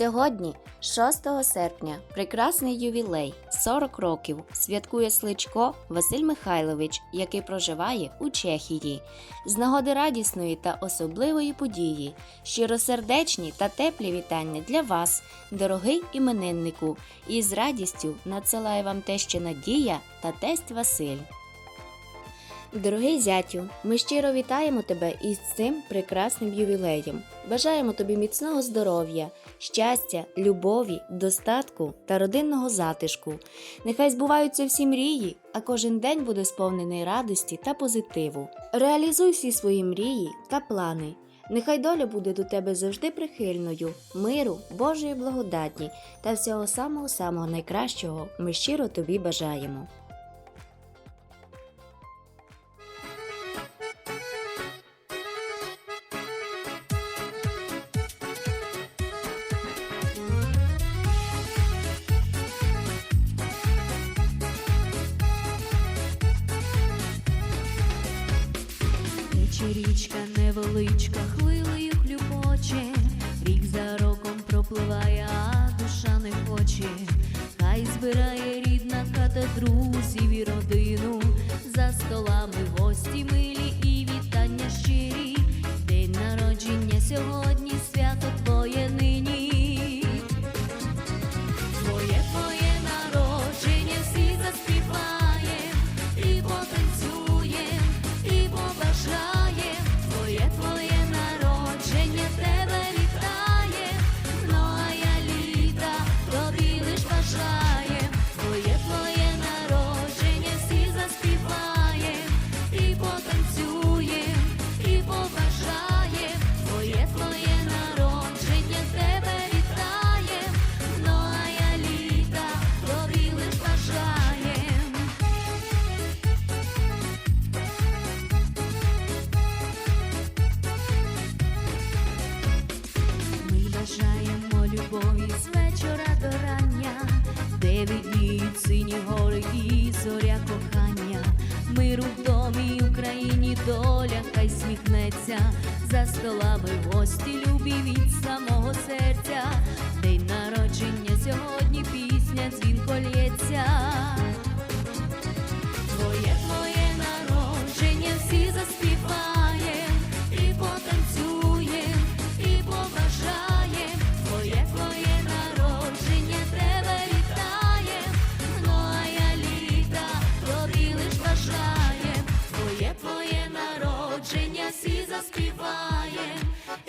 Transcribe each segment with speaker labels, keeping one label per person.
Speaker 1: Сьогодні, 6 серпня, прекрасний ювілей 40 років святкує Сличко Василь Михайлович, який проживає у Чехії. З нагоди радісної та особливої події, щиросердечні та теплі вітання для вас, дорогий імениннику, і з радістю надсилає вам теща Надія та тесть Василь. Дорогий зятю, ми щиро вітаємо тебе із цим прекрасним ювілеєм. Бажаємо тобі міцного здоров'я, щастя, любові, достатку та родинного затишку. Нехай збуваються всі мрії, а кожен день буде сповнений радості та позитиву. Реалізуй всі свої мрії та плани. Нехай доля буде до тебе завжди прихильною, миру, Божої благодаті та всього самого самого найкращого ми щиро тобі бажаємо.
Speaker 2: Невеличка, хвилею хлюпоче, рік за роком пропливає, а душа не хоче. Хай збирає рідна хата друзів і родину, за столами гості милі і вітання щирі. День народження сьогодні, Україні доля хай сміхнеться, за столами гості любі від самого серця.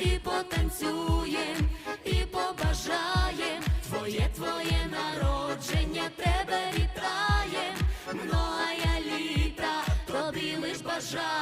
Speaker 2: І потанцюєм, і побажаєм. Твоє твоє народження тебе вітає, многая літа тобі лиш бажаєм.